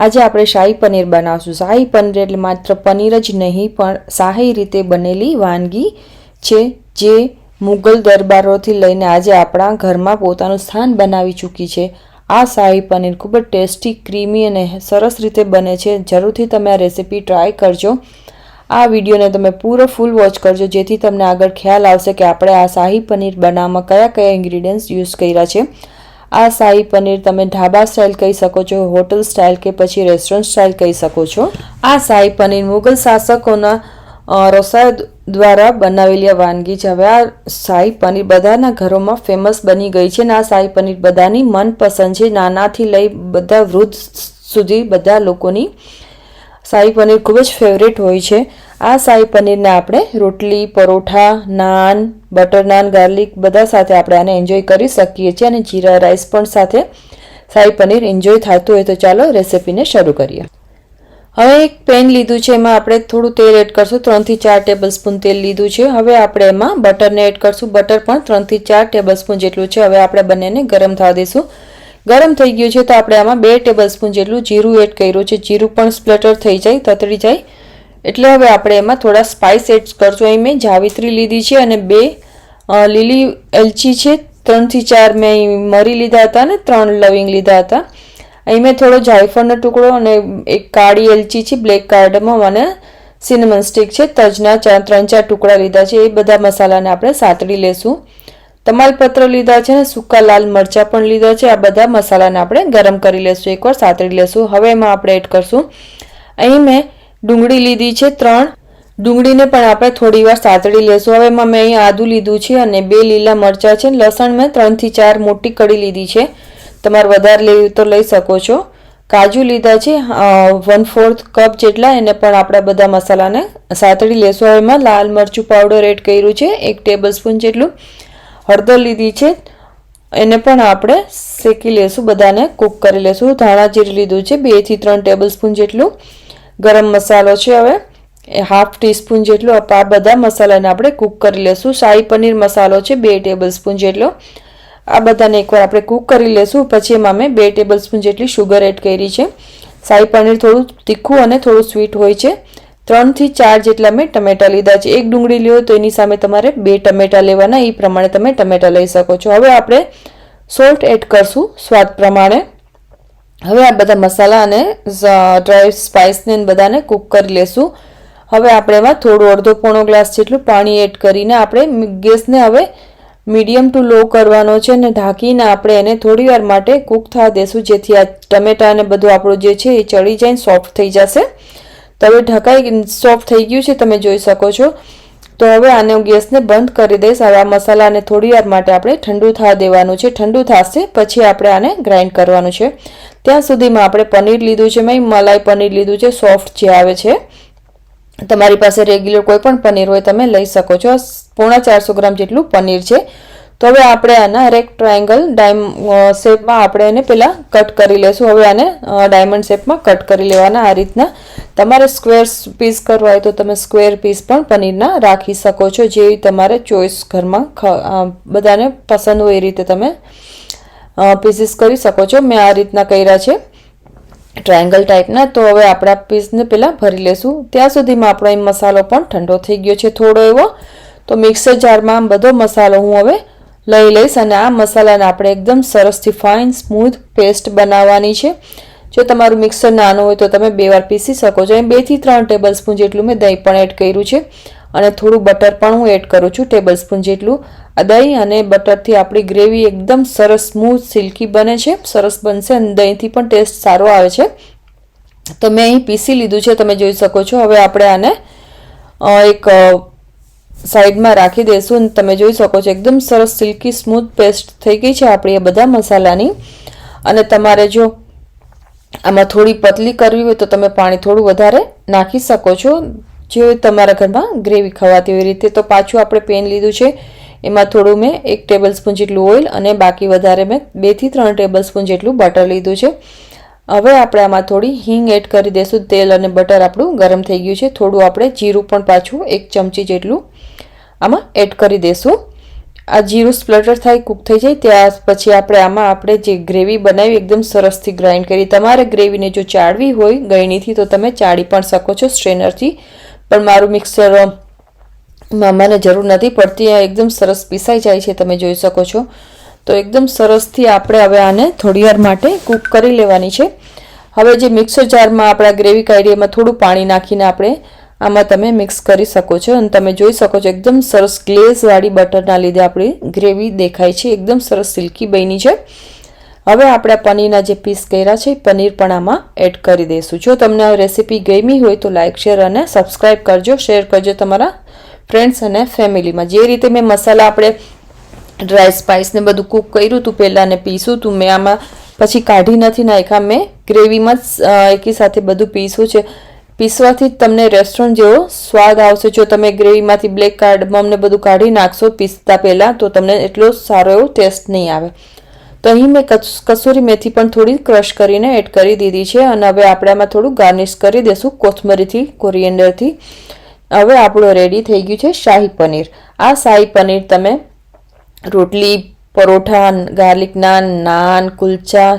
આજે આપણે શાહી પનીર બનાવશું. શાહી પનીર એટલે માત્ર પનીર જ નહીં, પણ શાહી રીતે બનેલી વાનગી છે જે મુગલ દરબારોથી લઈને આજે આપણા ઘરમાં પોતાનું સ્થાન બનાવી ચૂકી છે. આ શાહી પનીર ખૂબ જ ટેસ્ટી, ક્રીમી અને સરસ રીતે બને છે. જરૂરથી તમે આ રેસીપી ટ્રાય કરજો. આ વિડીયોને તમે પૂરો ફૂલ વોચ કરજો, જેથી તમને આગળ ખ્યાલ આવશે કે આપણે આ શાહી પનીર બનાવવામાં કયા કયા ઇન્ગ્રીડિયન્ટ્સ યુઝ કર્યા છે. આ શાહી પનીર તમે ઢાબા સ્ટાઇલ કહી શકો છો, હોટલ સ્ટાઇલ કે પછી રેસ્ટોરન્ટ સ્ટાઇલ કહી શકો છો. આ શાહી પનીર મુગલ શાસકોના રસોઈ દ્વારા બનાવેલી વાનગી છે. હવે આ શાહી પનીર બધાના ઘરોમાં ફેમસ બની ગઈ છે અને આ શાહી પનીર બધાની મનપસંદ છે. નાનાથી લઈ બધા વૃદ્ધ સુધી બધા લોકોની શાહી પનીર ખૂબ જ ફેવરેટ હોય છે. આ શાહી પનીરને આપણે રોટલી, પરોઠા, નાન, બટર નાન, ગાર્લિક બધા સાથે આપણે આને એન્જોય કરી શકીએ છીએ અને જીરા, રાઈસ પણ સાથે શાહી પનીર એન્જોય થતું હોય તો ચાલો રેસિપીને શરૂ કરીએ. હવે એક પેન લીધું છે, એમાં આપણે થોડું તેલ એડ કરશું, ત્રણથી ચાર ટેબલ સ્પૂન તેલ લીધું છે. હવે આપણે એમાં બટરને એડ કરશું. બટર પણ ત્રણથી ચાર ટેબલ સ્પૂન જેટલું છે. હવે આપણે બંનેને ગરમ થવા દઈશું ગરમ થઈ ગયું છે તો આપણે આમાં બે ટેબલ સ્પૂન જેટલું જીરું એડ કર્યું છે. જીરું પણ સ્પ્લેટર થઈ જાય, તતડી જાય. એટલે હવે આપણે એમાં થોડા સ્પાઇસ એડ કરશું. અહીં મેં જાવિત્રી લીધી છે અને બે લીલી એલચી છે. ત્રણથી ચાર મેં મરી લીધા હતા અને ત્રણ લવિંગ લીધા હતા. અહીં મેં થોડો જાયફળનો ટુકડો અને એક કાળી એલચી છે બ્લેક કાર્ડમમ અને સિનેમન સ્ટિક છે. તજના ચાર, ત્રણ, ચાર ટુકડા લીધા છે. એ બધા મસાલાને આપણે સાતડી લેશું. તમાલપત્ર લીધા છે અને સૂકા લાલ મરચાં પણ લીધા છે. આ બધા મસાલાને આપણે ગરમ કરી લેશું. એકવાર સાતળી લેશું. હવે એમાં આપણે એડ કરશું. અહીં મેં ડુંગળી લીધી છે ત્રણ. ડુંગળીને પણ આપણે થોડી વાર સાતળી લેશું. હવે એમાં મેં અહીં આદું લીધું છે અને બે લીલા મરચાં છે. લસણ મેં ત્રણથી ચાર મોટી કડી લીધી છે. તમારે વધારે લેવી તો લઈ શકો છો. કાજુ લીધા છે વન ફોર્થ કપ જેટલા. એને પણ આપણે બધા મસાલાને સાતળી લેશું. હવે એમાં લાલ મરચું પાવડર એડ કર્યું છે, એક ટેબલ સ્પૂન જેટલું. હળદર લીધી છે. એને પણ આપણે શેકી લેશું, બધાને કૂક કરી લેશું. ધાણા જીરું લીધું છે બેથી ત્રણ ટેબલ સ્પૂન જેટલું. ગરમ મસાલો છે હવે. એ હાફ ટીસ્પૂન જેટલો આ બધા મસાલાને આપણે કૂક કરી લેશું. શાહી પનીર મસાલો છે બે ટેબલ સ્પૂન જેટલો. આ બધાને એકવાર આપણે કૂક કરી લેશું. પછી એમાં મેં બે ટેબલ સ્પૂન જેટલી શુગર એડ કરી છે. શાહી પનીર થોડું તીખું અને થોડું સ્વીટ હોય છે. ત્રણથી ચાર જેટલા મેં ટમેટા લીધા છે. એક ડુંગળી લ્યો તો એની સામે તમારે બે ટમેટા લેવાના. એ પ્રમાણે તમે ટમેટા લઈ શકો છો. હવે આપણે સોલ્ટ એડ કરશું સ્વાદ પ્રમાણે. હવે આ બધા મસાલા અને ડ્રાય સ્પાઇસને બધાને કૂક કરી લેશું. હવે આપણે એમાં થોડું અડધો પોણો ગ્લાસ જેટલું પાણી એડ કરીને આપણે ગેસને હવે મીડિયમ ટુ લો કરવાનો છે અને ઢાંકીને આપણે એને થોડી વાર માટે કૂક થવા દેશું, જેથી આ ટમેટા અને બધું આપણું જે છે એ ચડી જાય સોફ્ટ થઈ જશે. તો હવે ઢકાઈ સોફ્ટ થઈ ગયું છે, તમે જોઈ શકો છો. તો હવે આને હું ગેસને બંધ કરી દઈશ. હવે આ મસાલાને થોડી વાર માટે આપણે ઠંડુ થવા દેવાનું છે. ઠંડુ થશે, પછી આપણે આને ગ્રાઇન્ડ કરવાનું છે. ત્યાં સુધીમાં આપણે પનીર લીધું છે. મેં મલાઈ પનીર લીધું છે. સોફ્ટ જે આવે છે. તમારી પાસે રેગ્યુલર કોઈ પણ પનીર હોય તમે લઈ શકો છો. પોણા ચારસો ગ્રામ જેટલું પનીર છે. તો હવે આપણે આના રેક ટ્રાયંગલ ડાયમ શેપમાં આપણે એને પહેલાં કટ કરી લેશું. હવે આને ડાયમંડ શેપમાં કટ કરી લેવાના આ રીતના. તમારે સ્ક્વેર પીસ કરવા હોય તો તમે સ્ક્વેર પીસ પણ પનીરના રાખી શકો છો જેવી તમારે ચોઈસ ઘરમાં બધાને પસંદ હોય એ રીતે તમે પીસીસ કરી શકો છો. મેં આ રીતના કર્યા છે ટ્રાયંગલ ટાઈપના તો હવે આપણા પીસને પહેલાં ભરી લેશું. ત્યાં સુધીમાં આપણો એ મસાલો પણ ઠંડો થઈ ગયો છે થોડો એવો. તો મિક્સર જારમાં બધો મસાલો હું હવે લઈ લઈશ અને આ મસાલાને આપણે એકદમ સરસથી ફાઇન સ્મૂથ પેસ્ટ બનાવવાની છે. જો તમારું મિક્સર નાનું હોય તો તમે બે વાર પીસી શકો છો. અહીં બેથી ત્રણ ટેબલ સ્પૂન જેટલું મેં દહીં પણ એડ કર્યું છે અને થોડું બટર પણ હું એડ કરું છું ટેબલ સ્પૂન જેટલું. આ દહીં અને બટરથી આપણી ગ્રેવી એકદમ સરસ સ્મૂથ સિલ્કી બને છે. સરસ બનશે અને દહીંથી પણ ટેસ્ટ સારો આવે છે. તો મેં અહીં પીસી લીધું છે. તમે જોઈ શકો છો. હવે આપણે આને એક સાઈડમાં રાખી દઈશું અને તમે જોઈ શકો છો, એકદમ સરસ સિલ્કી સ્મૂથ પેસ્ટ થઈ ગઈ છે આપણી એ બધા મસાલાની. અને તમારે જો આમાં થોડી પતલી કરવી હોય તો તમે પાણી થોડું વધારે નાખી શકો છો. જે તમારા ઘરમાં ગ્રેવી ખવાતી હોય રીતે. તો પાછું આપણે પેન લીધું છે, એમાં થોડું મેં એક ટેબલ સ્પૂન જેટલું ઓઇલ અને બાકી વધારે મેં બેથી ત્રણ ટેબલ સ્પૂન જેટલું બટર લીધું છે. હવે આપણે આમાં થોડી હિંગ એડ કરી દઈશું તેલ અને બટર આપણું ગરમ થઈ ગયું છે. થોડું આપણે જીરું પણ પાછું એક ચમચી જેટલું આમાં એડ કરી દઈશું આ જીરું સ્પ્લટર થાય, કૂક થઈ જાય ત્યાં પછી આપણે આમાં આપણે જે ગ્રેવી બનાવી, એકદમ સરસથી ગ્રાઇન્ડ કરી. તમારે ગ્રેવીને જો ચાળવી હોય, ગળણીથી, તો તમે ચાળી પણ શકો છો સ્ટ્રેનરથી. પણ મારું મિક્સર મામાને જરૂર નથી પડતી. આ એકદમ સરસ પીસાઈ જાય છે, તમે જોઈ શકો છો. તો એકદમ સરસથી આપણે હવે આને થોડી વાર માટે કૂક કરી લેવાની છે. હવે જે મિક્સર જારમાં આપણા ગ્રેવી કાઢી એમાં થોડું પાણી નાખીને આપણે આમાં તમે મિક્સ કરી શકો છો. અને તમે જોઈ શકો છો એકદમ સરસ ગ્લેઝવાળી બટરના લીધે આપણી ગ્રેવી દેખાય છે. એકદમ સરસ સિલ્કી બની છે. હવે આપણે પનીરના જે પીસ કર્યા છે પનીર પણ આમાં એડ કરી દઈશું. જો તમને રેસીપી ગમી હોય તો લાઇક શેર અને સબસ્ક્રાઈબ કરજો. શેર કરજો તમારા ફ્રેન્ડ્સ અને ફેમિલીમાં. જે રીતે મેં મસાલા આપણે ડ્રાય સ્પાઇસને બધું કૂક કર્યું હતું પહેલાં ને પીસું હતું મેં આમાં પછી કાઢી નથી નાખ્યા. મેં ગ્રેવીમાં જ એકી સાથે બધું પીસું છે. પીસવાથી જ તમને રેસ્ટોરન્ટ જેવો સ્વાદ આવશે. જો તમે ગ્રેવીમાંથી બ્લેક કાર્ડમમને બધું કાઢી નાખશો પીસતા પહેલાં, તો તમને એટલો સારો એવો ટેસ્ટ નહીં આવે. તો અહીં મેં કસૂરી મેથી પણ થોડી ક્રશ કરીને એડ કરી દીધી છે. અને હવે આપણે આમાં થોડું ગાર્નિશ કરી દેશું કોથમરીથી કોરિએન્ડરથી હવે આપણું રેડી થઈ ગયું છે શાહી પનીર. આ શાહી પનીર તમે રોટલી, paratha garlic naan naan, kulcha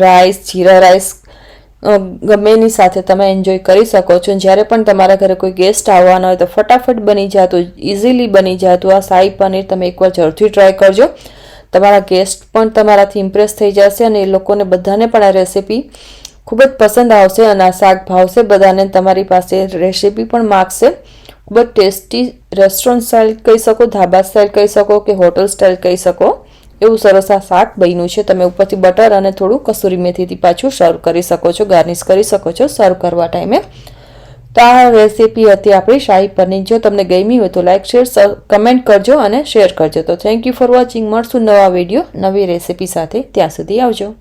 rice jeera rice ગમે એની સાથે તમે એન્જોય કરી શકો છો. જ્યારે પણ તમારા ઘરે કોઈ ગેસ્ટ આવવાના હોય તો ફટાફટ બની જતું ઇઝીલી બની જતું. આ શાહી પનીર તમે એકવાર જરૂરથી ટ્રાય કરજો. તમારા ગેસ્ટ પણ તમારાથી ઇમ્પ્રેસ થઈ જશે અને એ લોકોને બધાને પણ આ રેસીપી ખૂબ જ પસંદ આવશે અને આ શાક ભાવશે બધાને. તમારી પાસે રેસીપી પણ માગશે. ખૂબ જ ટેસ્ટી રેસ્ટોરન્ટ સ્ટાઇલ કહી શકો, ધાબા સ્ટાઇલ કહી શકો કે હોટલ સ્ટાઇલ કહી શકો. એવું સરસ આ શાક બન્યું છે. તમે ઉપરથી બટર અને થોડું કસૂરી મેથીથી પાછું સર્વ કરી શકો છો ગાર્નિશ કરી શકો છો સર્વ કરવા ટાઈમે તો આ રેસીપી હતી આપણી શાહી પનીર. જો તમને ગમી હોય તો લાઇક શેર કમેન્ટ કરજો અને શેર કરજો. તો થેન્ક યુ ફોર વોચિંગ મળશું નવા વીડિયો નવી રેસીપી સાથે. ત્યાં સુધી આવજો.